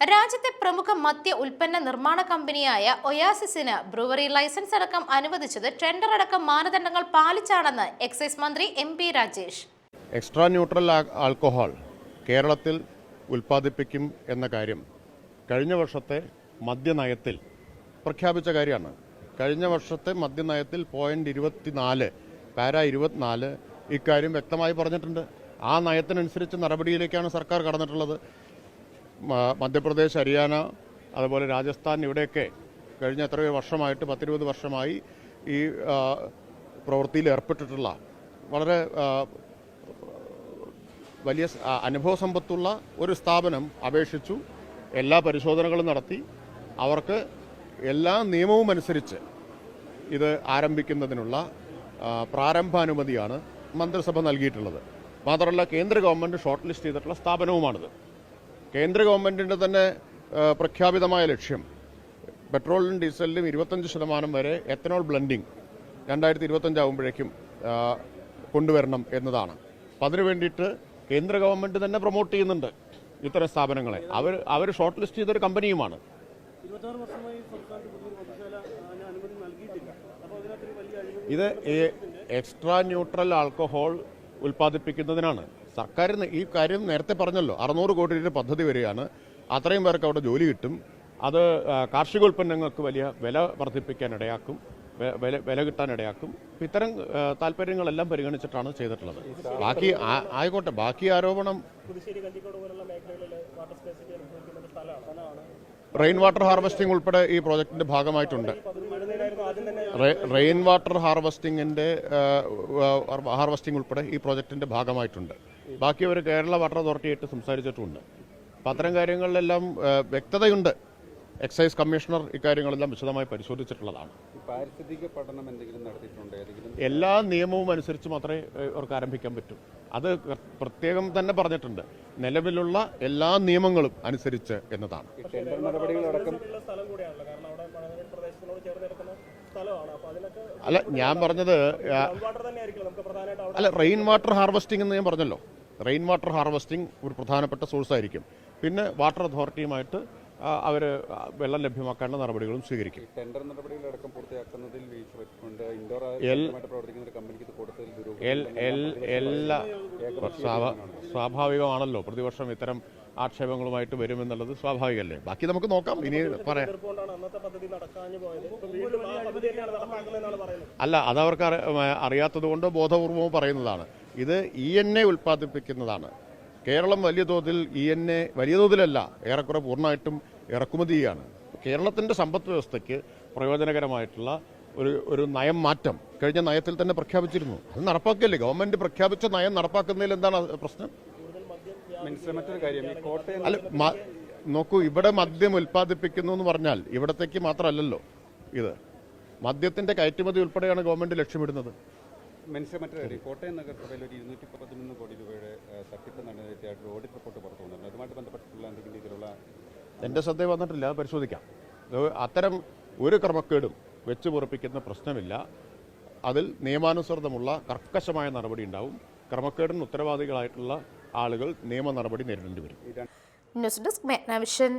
രാജ്യത്തെ പ്രമുഖ മദ്യ ഉൽപ്പന്ന നിർമ്മാണ കമ്പനിയായ ഒയാസിസിന് ബ്രൂവറി ലൈസൻസ് അടക്കം അനുവദിച്ചത് ടെൻഡർ അടക്കം മാനദണ്ഡങ്ങൾ പാലിച്ചാണെന്ന് എക്സൈസ് മന്ത്രി M P Rajesh. Extra neutral alcohol കേരളത്തിൽ ഉൽപ്പാദിപ്പിക്കും എന്ന കാര്യം കഴിഞ്ഞ വർഷത്തെ മദ്യനയത്തിൽ പ്രഖ്യാപിച്ച കാര്യമാണ്. കഴിഞ്ഞ വർഷത്തെ മദ്യനയത്തിൽ പോയിന്റ് ഇരുപത്തിനാല് പാര ഇരുപത്തിനാല് ഇക്കാര്യം വ്യക്തമായി പറഞ്ഞിട്ടുണ്ട്. ആ നയത്തിനനുസരിച്ച് നടപടിയിലേക്കാണ് സർക്കാർ കടന്നിട്ടുള്ളത്. മധ്യപ്രദേശ് ഹരിയാന അതുപോലെ രാജസ്ഥാൻ ഇവിടെയൊക്കെ കഴിഞ്ഞ എത്രയോ വർഷമായിട്ട് പത്തിരുപത് വർഷമായി ഈ പ്രവൃത്തിയിൽ ഏർപ്പെട്ടിട്ടുള്ള വളരെ വലിയ അനുഭവ സമ്പത്തുള്ള ഒരു സ്ഥാപനം അപേക്ഷിച്ചു എല്ലാ പരിശോധനകളും നടത്തി അവർക്ക് എല്ലാ നിയമവും അനുസരിച്ച് ഇത് ആരംഭിക്കുന്നതിനുള്ള പ്രാരംഭാനുമതിയാണ് മന്ത്രിസഭ നൽകിയിട്ടുള്ളത്. മാത്രമല്ല കേന്ദ്ര ഗവൺമെന്റ് ഷോർട്ട് ലിസ്റ്റ് ചെയ്തിട്ടുള്ള സ്ഥാപനവുമാണിത്. കേന്ദ്ര ഗവൺമെന്റിന്റെ തന്നെ പ്രഖ്യാപിതമായ ലക്ഷ്യം. പെട്രോളിനും ഡീസലിലും ഇരുപത്തഞ്ച് ശതമാനം വരെ എത്തനോൾ ബ്ലെൻഡിങ് രണ്ടായിരത്തി ഇരുപത്തഞ്ചാകുമ്പോഴേക്കും കൊണ്ടുവരണം എന്നതാണ്. അപ്പം അതിനു വേണ്ടിയിട്ട് കേന്ദ്ര ഗവൺമെന്റ് തന്നെ പ്രൊമോട്ട് ചെയ്യുന്നുണ്ട് ഇത്തരം സ്ഥാപനങ്ങളെ. അവർ അവർ ഷോർട്ട് ലിസ്റ്റ് ചെയ്തൊരു കമ്പനിയുമാണ്. ഇത് എക്സ്ട്രാ ന്യൂട്രൽ ആൽക്കഹോൾ ഉൽപ്പാദിപ്പിക്കുന്നതിനാണ്. സർക്കാർ ഈ കാര്യം നേരത്തെ പറഞ്ഞല്ലോ അറുന്നൂറ് കോടി രൂപ പദ്ധതി വരികയാണ് അത്രയും പേർക്ക് അവിടെ ജോലി കിട്ടും. അത് കാർഷികോൽപ്പന്നങ്ങൾക്ക് വലിയ വില വർദ്ധിപ്പിക്കാൻ ഇടയാക്കും വില വില കിട്ടാനിടയാക്കും. ഇത്തരം താല്പര്യങ്ങളെല്ലാം പരിഗണിച്ചിട്ടാണ് ചെയ്തിട്ടുള്ളത്. ബാക്കി ആയിക്കോട്ടെ ബാക്കി ആരോപണം റെയിൻ വാട്ടർ ഹാർവെസ്റ്റിംഗ് ഉൾപ്പെടെ ഈ പ്രോജക്റ്റിന്റെ ഭാഗമായിട്ടുണ്ട്. റെയിൻ വാട്ടർ ഹാർവസ്റ്റിങ്ങിന്റെ ഹാർവസ്റ്റിംഗ് ഉൾപ്പെടെ ഈ പ്രോജക്റ്റിന്റെ ഭാഗമായിട്ടുണ്ട്. ബാക്കി അവർ കേരള വാട്ടർ അതോറിറ്റിയായിട്ട് സംസാരിച്ചിട്ടുമുണ്ട്. അപ്പം അത്തരം കാര്യങ്ങളിലെല്ലാം വ്യക്തതയുണ്ട്. എക്സൈസ് കമ്മീഷണർ ഇക്കാര്യങ്ങളെല്ലാം വിശദമായി പരിശോധിച്ചിട്ടുള്ളതാണ്. പാരിസ്ഥിതിക പഠനം എന്തെങ്കിലും നടത്തിയിട്ടുണ്ടോ? ഏതെങ്കിലും എല്ലാ നിയമവും അനുസരിച്ച് മാത്രമേ അവർക്ക് ആരംഭിക്കാൻ പറ്റൂ. അത് പ്രത്യേകം തന്നെ പറഞ്ഞിട്ടുണ്ട്. നിലവിലുള്ള എല്ലാ നിയമങ്ങളും അനുസരിച്ച് എന്നതാണ്. അല്ല ഞാൻ പറഞ്ഞത് ആ, വാട്ടർ തന്നെ ആയിരിക്കും നമുക്ക് പ്രധാനമായിട്ട് അവിടെ അല്ല റെയിൻ വാട്ടർ ഹാർവെസ്റ്റിംഗ് എന്ന് ഞാൻ പറഞ്ഞല്ലോ. റെയിൻ വാട്ടർ ഹാർവെസ്റ്റിംഗ് ഒരു പ്രധാനപ്പെട്ട സോഴ്സ് ആയിരിക്കും. പിന്നെ വാട്ടർ അതോറിറ്റിയുമായിട്ട് അവർ വെള്ളം ലഭ്യമാക്കാനുള്ള നടപടികളും സ്വീകരിക്കും. ടെൻഡർ നടപടികളടക്കം പൂർത്തിയാക്കുന്നതിൽ ഇൻഡോർ ആയിട്ട് പ്രവർത്തിക്കുന്ന കമ്പനിക്ക് കൊടുത്തതിൽ എല്ലാ സ്വാഭാവികമാണല്ലോ. പ്രതിവർഷം ഇത്തരം ആക്ഷേപങ്ങളുമായിട്ട് വരുമെന്നുള്ളത് സ്വാഭാവികമല്ലേ? ബാക്കി നമുക്ക് നോക്കാം. ഇനി പറയാം. അല്ല അതവർക്ക് അറിയാത്തതുകൊണ്ട് അറിയാത്തത് കൊണ്ട് ബോധപൂർവമോ പറയുന്നതാണ്. ഇത് ഇ എൻ എ ഉൽപ്പാദിപ്പിക്കുന്നതാണ്. കേരളം വലിയ തോതിൽ ഇ എൻ എ വലിയ തോതിലല്ല ഏറെക്കുറെ പൂർണമായിട്ടും ഇറക്കുമതി ചെയ്യാണ് കേരളത്തിന്റെ സമ്പദ് വ്യവസ്ഥയ്ക്ക് പ്രയോജനകരമായിട്ടുള്ള ഒരു ഒരു നയം മാറ്റം കഴിഞ്ഞ നയത്തിൽ തന്നെ പ്രഖ്യാപിച്ചിരുന്നു. അത് നടപ്പാക്കിയല്ലേ? ഗവൺമെന്റ് പ്രഖ്യാപിച്ച നയം നടപ്പാക്കുന്നതിൽ എന്താണ് പ്രശ്നം? മറ്റൊരു കാര്യം ഈ കോട്ടയം അല്ല മ- നോക്കൂ ഇവിടെ മദ്യം ഉൽപ്പാദിപ്പിക്കുന്നു എന്ന് പറഞ്ഞാൽ ഇവിടത്തേക്ക് മാത്രമല്ലല്ലോ ഇത്. മദ്യത്തിന്റെ കയറ്റുമതി ഉൾപ്പെടെയാണ് ഗവൺമെന്റ് ലക്ഷ്യമിടുന്നത്. എന്റെ മറ്റൊരു കാര്യം കോട്ടയം നഗരസഭയിൽ ഒരു ഇരുന്നൂറ്റി പതിനൊന്ന് കോടി രൂപയുടെ ഏഹ്, തട്ടിപ്പ് നടന്നതായിട്ട് ഓഡിറ്റ് റിപ്പോർട്ട് പുറത്തു വന്നിട്ടുണ്ട് അതുമായിട്ട് ബന്ധപ്പെട്ടിട്ടുള്ള എന്തെങ്കിലും രീതിയിലുള്ള എന്റെ ശ്രദ്ധയിൽ വന്നിട്ടില്ല അത് പരിശോധിക്കാം. ഇത് അത്തരം ഒരു ക്രമക്കേടും വെച്ചു പൊറപ്പിക്കുന്ന പ്രശ്നമില്ല. അതിൽ നിയമാനുസൃതമുള്ള കർക്കശമായ നടപടി ഉണ്ടാവും. ക്രമക്കേടിന് ഉത്തരവാദികളായിട്ടുള്ള ആളുകൾ നിയമ നടപടി നേരിടേണ്ടി വരും. News desk മെഗ്നവിഷൻ